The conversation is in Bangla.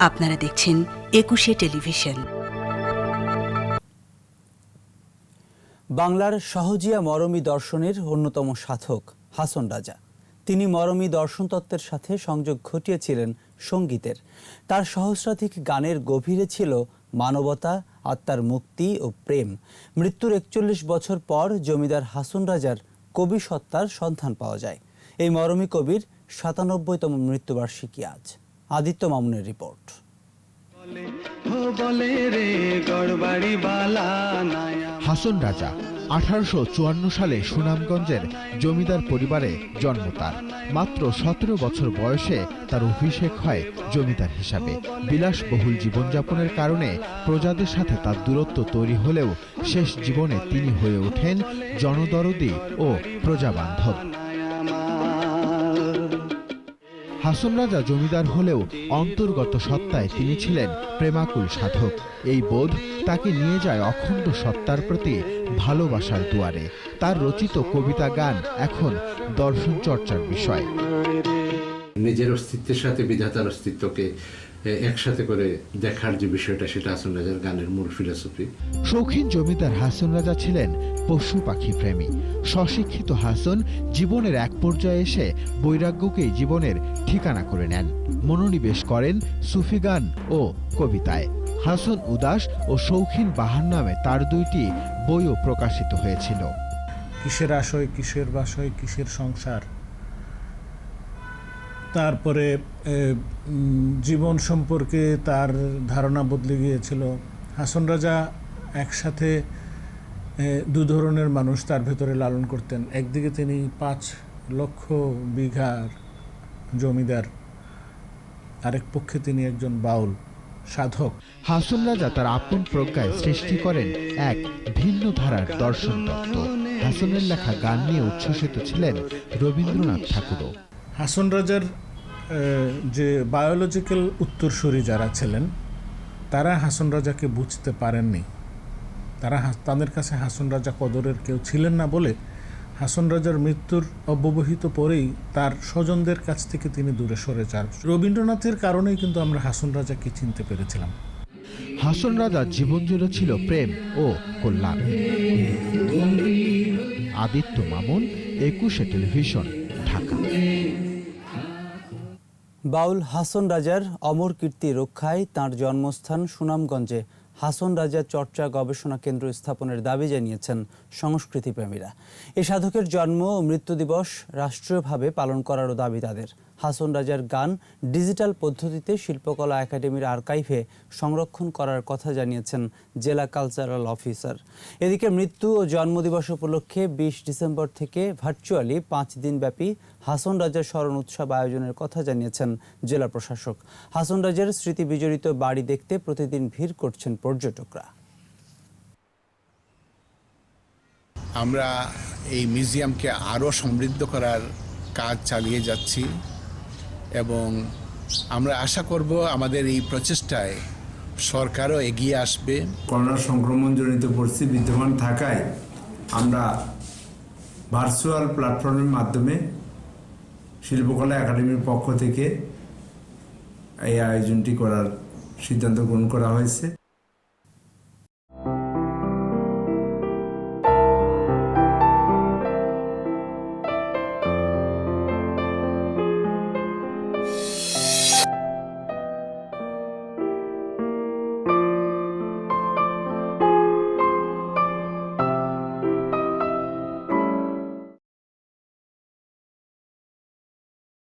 আপনারা দেখছেন একুশে টেলিভিশন। বাংলার সহজিয়া মরমী দর্শনের অন্যতম সাধক হাসন রাজা। তিনি মরমী দর্শন তত্ত্বের সাথে সংযোগ ঘটিয়েছিলেন সঙ্গীতের। তার সহস্রাধিক গানের গভীরে ছিল মানবতা, আত্মার মুক্তি ও প্রেম। মৃত্যুর একচল্লিশ বছর পর জমিদার হাসন রাজার কবি সত্তার সন্ধান পাওয়া যায়। এই মরমী কবির সাতানব্বইতম মৃত্যুবার্ষিকী আজ। আদিত্য মামুনের রিপোর্ট। হাসন রাজা, আঠারোশো চুয়ান্ন সালে সুনামগঞ্জের জমিদার পরিবারে জন্ম তার। মাত্র সতেরো বছর বয়সে তার অভিষেক হয় জমিদার হিসাবে। বিলাসবহুল জীবনযাপনের কারণে প্রজাদের সাথে তার দূরত্ব তৈরি হলেও শেষ জীবনে তিনি হয়ে ওঠেন জনদরদি ও প্রজাবান্ধব। হাসন রাজা জমিদার হলেও অন্তর্গত সত্তায় তিনি ছিলেন প্রেমাকুল সাধক। এই বোধ তাকে নিয়ে যায় অখণ্ড সত্তার প্রতি ভালোবাসার দুয়ারে। তার রচিত কবিতা গান এখন দর্শন চর্চার বিষয়। নিজের অস্তিত্বের সাথে বিধাতার অস্তিত্বকে একসাথে করে দেখার যে বিষয়টা সেটা হাসান রাজার গানের মূল ফিলোসফি শৌখিন জমিদার হাসন রাজা ছিলেন পশু পাখি প্রেমী। স্বশিক্ষিত হাসন জীবনের এক পর্যায়ে এসে বৈরাগ্যকেই জীবনের ঠিকানা করে নেন। মনোনিবেশ করেন সুফি গান ও কবিতায়। হাসন উদাস ও শৌখিন বাহার নামে তার দুইটি বইও প্রকাশিত হয়েছিল। কিসের আশয় কিসের বাসয় কিসের সংসার? তারপরে জীবন সম্পর্কে তার ধারণা বদলে গিয়েছিল। হাসন রাজা একসাথে দু ধরনের মানুষ তার ভেতরে লালন করতেন। একদিকে তিনি পাঁচ লক্ষ বিঘার জমিদার আরেক পক্ষে তিনি একজন বাউল সাধক। হাসন রাজা তার আপন প্রজ্ঞায় সৃষ্টি করেন এক ভিন্ন ধারার দর্শন তত্ত্ব। হাসনের লেখা গান নিয়ে উচ্ছ্বসিত ছিলেন রবীন্দ্রনাথ ঠাকুরও। হাসন রাজার যে বায়োলজিক্যাল উত্তরসূরি যারা ছিলেন, তারা হাসন রাজাকে বুঝতে পারেননি। তারা তাদের কাছে হাসন রাজা কদরের কেউ ছিলেন না বলে হাসন রাজার মৃত্যুর অব্যবহিত পরেই তার স্বজনদের কাছ থেকে তিনি দূরে সরে যান। রবীন্দ্রনাথের কারণেই কিন্তু আমরা হাসন রাজাকে চিনতে পেরেছিলাম। হাসন রাজার জীবন জুড়ে ছিল প্রেম ও কল্যাণ। আদিত্য মামুন, একুশে টেলিভিশন, ঢাকা। বাউল হাসন রাজার অমর কীর্তি রক্ষায় তার জন্মস্থান সুনামগঞ্জে। হাসন রাজা চর্চা গবেষণা কেন্দ্র স্থাপনের দাবি জানিয়েছেন সংস্কৃতিপ্রেমীরা। এ সাধকের জন্ম ও মৃত্যু দিবস রাষ্ট্রীয়ভাবে পালন করারও দাবি তাদের। হাসন রাজার গান ডিজিটাল পদ্ধতিতে শিল্পকলা একাডেমির আর্কাইভে সংরক্ষণ করার কথা জানিয়েছেন জেলা কালচারাল অফিসার। এদিকে মৃত্যু ও জন্মদিবস উপলক্ষে বিশ ডিসেম্বর থেকে ভার্চুয়ালি পাঁচ দিনব্যাপী হাসন রাজার স্মরণ উৎসব আয়োজনের কথা জানিয়েছেন জেলা প্রশাসক। হাসন রাজার স্মৃতি বিজড়িত বাড়ি দেখতে প্রতিদিন ভিড় করছেন পর্যটকরা। আমরা এই মিউজিয়ামকে আরও সমৃদ্ধ করার কাজ চালিয়ে যাচ্ছি। এবং আমরা আশা করব আমাদের এই প্রচেষ্টায় সরকারও এগিয়ে আসবে। করোনা সংক্রমণজনিত পরিস্থিতি বিদ্যমান থাকায় আমরা ভার্চুয়াল প্ল্যাটফর্মের মাধ্যমে শিল্পকলা একাডেমির পক্ষ থেকে এই আয়োজনটি করার সিদ্ধান্ত গ্রহণ করা হয়েছে।